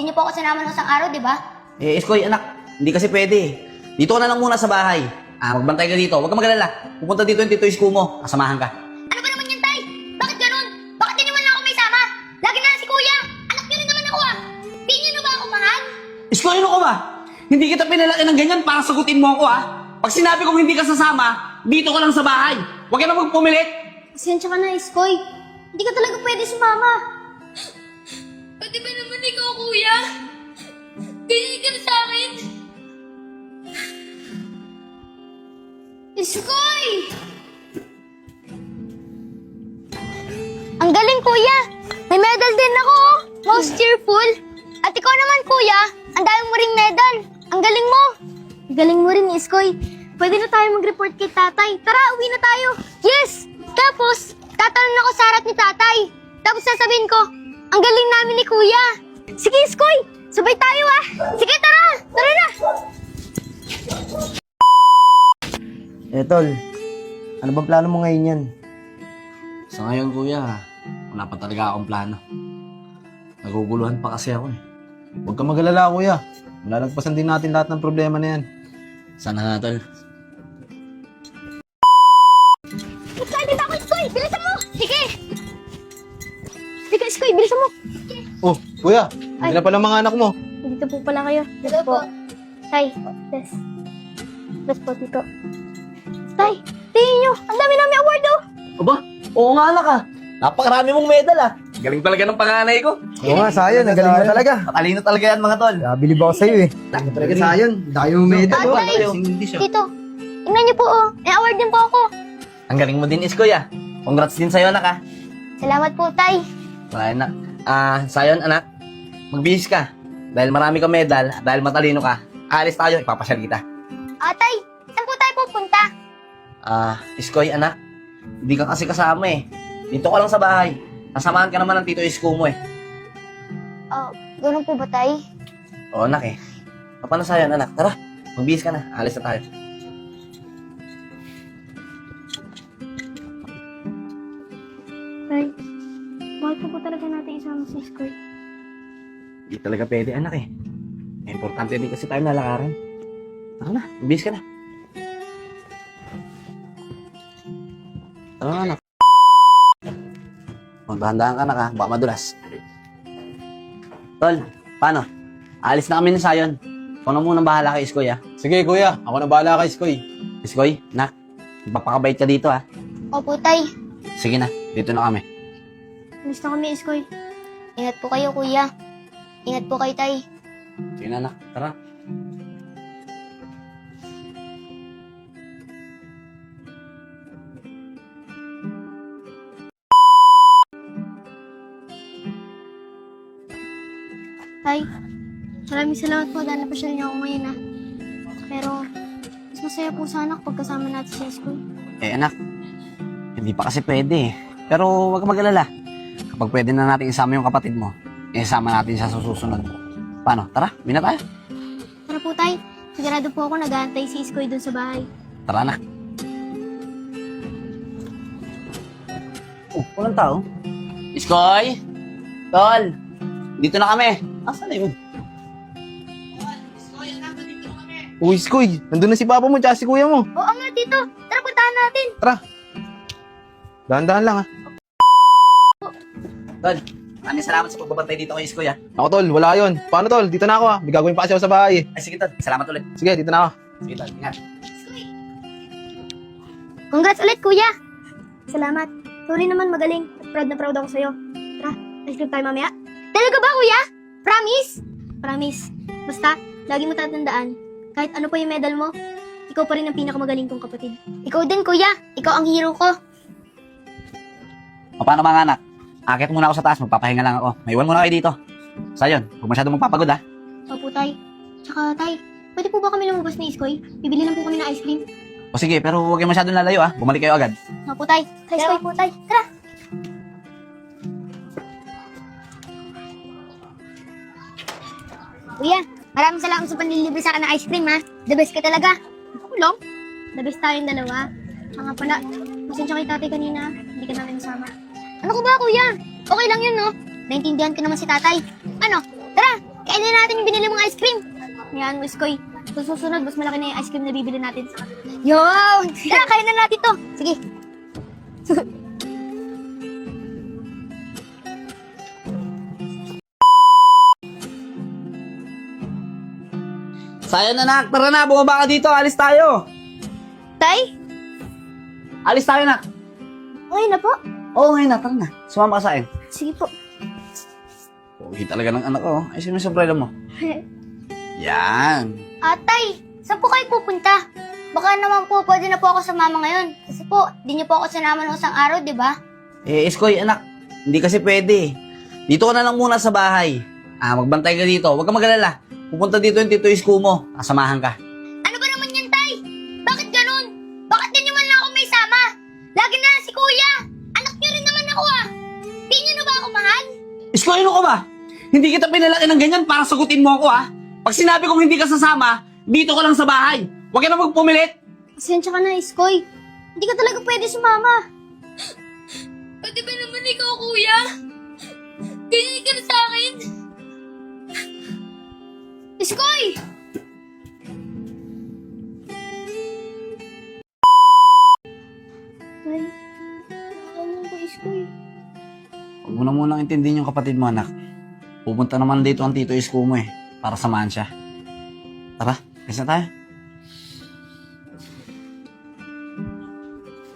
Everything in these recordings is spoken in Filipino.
Di niyo po ako sinama ng isang araw, di ba? Eh, Iskoy, anak, hindi kasi pwede. Dito ka na lang muna sa bahay. Ah, magbantay ka dito. Huwag ka magalala. Pupunta dito yung tito Isko mo. Kasamahan ka. Ano ba naman yan, Tay? Bakit ganun? Bakit di naman ako may sama? Lagi na lang si Kuya. Anak niyo rin naman ako ah. Di niyo na ba ako mahal? Iskoy, ano ka ba? Hindi kita pinalaki ng ganyan para sagutin mo ako, ha? Pag sinabi kong hindi ka sasama, dito ka lang sa bahay. Huwag ka na magpumilit. Pasensya ka na, Iskoy. Hindi ka talaga pwede sumama. Kuya? Ganyan ka sa akin. Iskoy! Ang galing, Kuya. May medal din ako. oh. Most cheerful. At ikaw naman, Kuya. Ang dami mo ring medal. Ang galing mo. Galing mo rin, Iskoy. Pwede na tayo mag-report kay tatay. Tara, uwi na tayo. Yes! Tapos, tatanong ako sa harap ni tatay. Tapos sasabihin ko, ang galing namin ni Kuya. Sige, Iskoy. Sabay tayo ah. Sige, tara. Tara na. Eh, tol. Ano bang plano mo ngayon yan? Sa ngayon, kuya, wala pa talaga akong plano. Naguguluhan pa kasi ako eh. Huwag ka magalala, kuya. Malalagpasan din natin lahat ng problema na yan. Sana nga, tol. Oh, kuya. Hindi Ay. na pala mga anak mo. Dito po pala kayo. Dito po. Tay, yes. Yes po, dito. Tay, tingin nyo. Ang dami namin award, oh. Aba, oo nga, anak ah. Napakarami mong medal ah. Galing talaga ng panganay ko. Oo nga, sayon. Ang galing mo talaga. Matalino talaga yan, mga tol. Nabilib ako sa'yo eh. Laki Talaga sayon. Dahil mo medal. Tatay. oh. English ah. Dito. Tingnan nyo po, oh. May award din po ako. Ang galing mo din, Iskoy ah. Congrats din sa'yo, anak ah. Salamat po, Tay. Wala na. Ah, sayon, anak. Magbihis ka. Dahil marami kang medal, at dahil matalino ka, alis tayo, ipapasyal kita. Ah, Tay, saan po tayo pupunta? Ah, Iskoy, anak. Hindi ka kasi kasama eh. Dito ka lang sa bahay. Nasamahan ka naman ng tito Isko mo eh. Oh, ganun po ba, Tay? Oo, anak eh. Paano sa'yo, anak? Tara, magbihis ka na. Alis na tayo. Talaga pwede, anak eh. Importante din kasi tayo nalakaran. Tara na, magbihis ka na. Tara na, anak. Magdahan-dahan ka na ka, baka madulas. Tol, paano? Alis na kami ng sayon. Ikaw na munang bahala kay Iskoy, ah. Sige, kuya. Ako na bahala kay Skoy. Iskoy, nak, magpapakabait ka dito, ah. Opo, Tay. Sige na, dito na kami. Miss na kami, Iskoy. Ingat po kayo, Kuya. Ingat po kayo, Tay. Sige na, anak. Tara. Tay, maraming salamat po dahil napasyal niyo ako ngayon, ah. Pero, mas masaya po sana kapag kasama natin si Iskoy. Eh, anak, hindi pa kasi pwede eh. Pero huwag ka mag-alala. Kapag pwede na natin isama yung kapatid mo, isama natin siya sa susunod. Paano? Tara, bina tayo. Tara po, Tay. Sigurado po ako nag-aantay si Iskoy dun sa bahay. Tara, anak. Oh, walang tao. Iskoy! Tol! Dito na kami. Asan na yun? Uy, Skoy. Nandun na si papa mo tsaka si kuya mo. Oo nga, Tito. Tara, puntahan natin. Dahan-dahan lang ah. Tol, maraming salamat sa pagbabantay dito kay Iskoy ah. Ako, tol. Wala yun. Paano, tol? Dito na ako ah. May gagawin pa kasi ako sa bahay eh. Ay, sige tol. Salamat ulit. Sige, dito na ako. Sige tol, ingat. Congrats ulit, Kuya. Salamat. Sorry naman, magaling. At proud na proud ako sa'yo. Tara, ice cream tayo mamaya. Talaga ba, Kuya? Promise? Promise. Basta, lagi mo tatandaan, kahit ano pa yung medal mo, ikaw pa rin ang pinakamagaling kong kapatid. Ikaw din, Kuya. Ikaw ang hero ko. O paano mga anak? Akit muna ako sa taas, magpapahinga lang ako. May iwan muna kayo dito. Sa yun, huwag masyadong magpapagod ah. Opo, Tay. Tsaka, Tay, pwede po ba kami lumabas ni Iskoy? Bibili lang po kami ng ice cream. O sige, pero huwag kayo masyadong lalayo ah. Bumalik kayo agad. Opo, Tay. Tay, Iskoy po, Tay. Tara. Kuya, maraming salamat sa panlilibre sa akin ng ice cream, ha? The best ka talaga. Kulong? The best tayong dalawa. Mga pala, pasensya kay tatay kanina, hindi ka namin nasama. Ano ko ba, kuya? Okay lang yun, no? Naintindihan ko naman si tatay. Ano? Tara, kainin natin yung binili mong ice cream. Yan mo, Iskoy. Sa susunod, mas malaki na yung ice cream na bibili natin. Yo! Tara, kain na natin to. Sige. Sayo na nak, tara na, bumaba ka dito, alis tayo. Tay? Alis tayo nak. Okay na po. Oo, ngayon na, tara na. Sumama ka sa akin. Sige po. Pogi talaga ng anak ko. oh. Ayusin mo yung sombrero mo. Yan. Atay, saan po kayo pupunta? Baka naman po pwede na po ako sa mama ngayon. Kasi po, di niyo po ako sinama ng isang araw, di ba? Eh, Iskoy, anak, hindi kasi pwede. Dito ka na lang muna sa bahay. Ah, magbantay ka dito. Huwag ka mag-alala. Pupunta dito yung tito Isko mo. Kasamahan ka. Isko, ano ka ba? Hindi kita pinalaki ng ganyan para sagutin mo ako, ha? Pag sinabi kong hindi ka sasama, dito ka lang sa bahay. Huwag ka na magpumilit. Pasensya ka na, Iskoy. Hindi ka talaga pwede sumama. Pwede ba naman ikaw, Kuya? Ganyan ka na sa akin. Iskoy! Mo na munang intindihin yung kapatid mo, anak. Pupunta naman dito ang tito Isko mo, eh. Para samahan siya. Tara, kasi na tayo.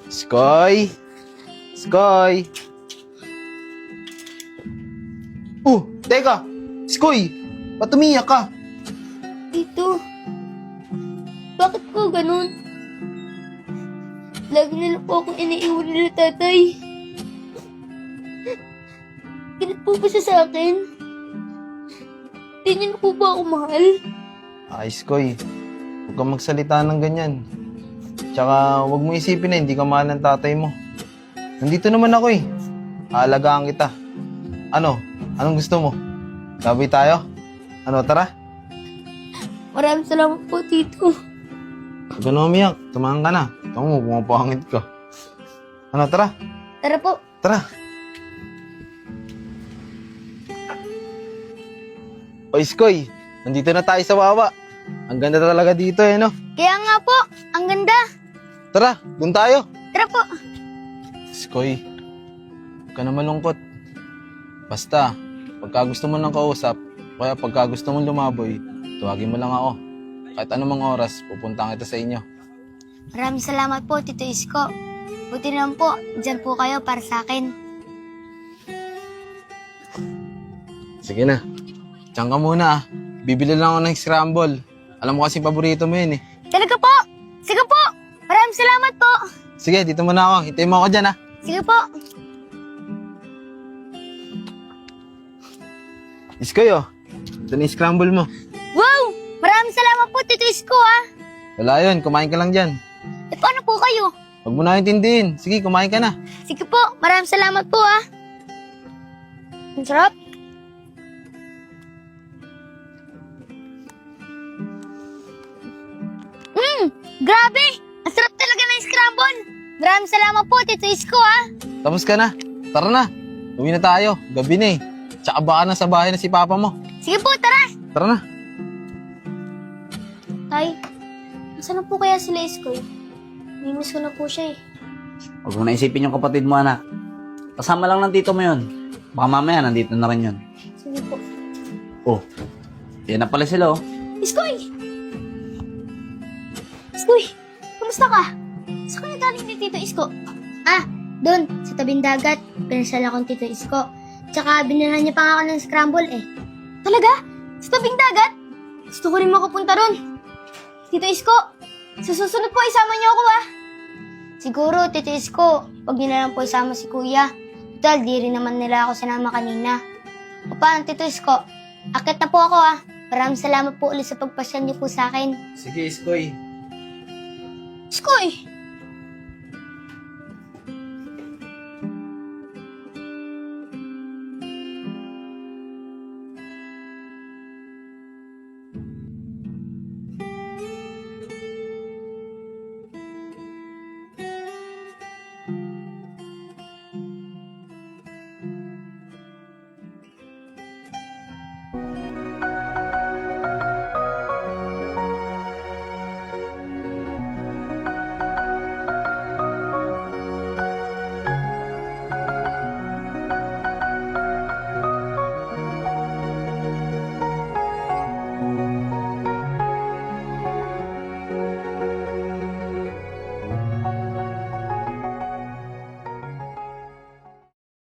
Skoy! Skoy! Oh, teka! Skoy! Ba't umiyak ka? Tito, bakit po ganun? Lagi nila po akong iniiwan nila tatay. Galit po ba siya sa akin? Di niyo na po ba ako mahal? Ay, Skoy. Huwag kang magsalita ng ganyan. Tsaka, huwag mo isipin na hindi ka mahal ng tatay mo. Nandito naman ako eh. Aalagaan kita. Ano? Anong gusto mo? Sabay tayo? Ano, tara? Maraming salamat po, Tito. Huwag ka na umiyak. Tumahan ka na. Tama mo, pumapangit ka. Ano, tara? Tara po. Tara. O, Iskoy. Nandito na tayo sa Wawa. Ang ganda talaga dito eh, no? Kaya nga po, ang ganda. Tara, dun tayo. Tara po. Iskoy, huwag ka na malungkot. Basta, pagka gusto mo ng kausap, kaya pagka gusto mong lumaboy, tuwagin mo lang ako. Kahit anumang oras, pupunta kita sa inyo. Maraming salamat po, Tito Isko. Buti naman po, dyan po kayo para sa akin. Sige na. Diyan ka muna ah. Bibili lang ako ng scramble. Alam mo kasi paborito mo yun eh. Talaga po. Sige po. Maraming salamat po. Sige, dito muna ako. Hintayin mo ako dyan ah. Sige po. Iskoy oh. Ito na yung scramble mo. Wow! Maraming salamat po, Tito Isko, ha? Wala yun, kumain ka lang dyan. E paano po kayo? Huwag mo na intindihin. Sige, kumain ka na. Sige po, maraming salamat po, ha? Ang sarap. Grabe! Ang sarap talaga ng scramble! Maraming salamat po, Tito Isko, ha? Tapos ka na. Tara na. Uwi na tayo. Gabi na eh. Tsaka baka na sa bahay na si papa mo. Sige po, tara! Tara na. Tay, saan na po kaya sila Iskoy? Mimiss ko na po siya, eh. Huwag mo na isipin yung kapatid mo, anak. Kasama lang ng tito mo yun. Baka mamaya nandito na rin yun. Sige po. Oh, yan na pala sila, oh. Iskoy! Iskoy! Kumusta ka? Saan ka nagaling ni Tito Isko? Ah, doon, sa tabing dagat. Pinasala akong Tito Isko. Tsaka binilhan niya pa ako ng scramble eh. Talaga? Sa tabing dagat? Gusto ko rin makapunta ron. Tito Isko, sa susunod po isama niyo ako ah. Siguro, Tito Isko, pag niyo na lang po isama si Kuya. Total, di rin naman nila ako sinama kanina. O paano, Tito Isko? Akit na po ako ah. Maraming salamat po ulit sa pagpasyal niyo po sa akin. Sige, Iskoy. Iskoy,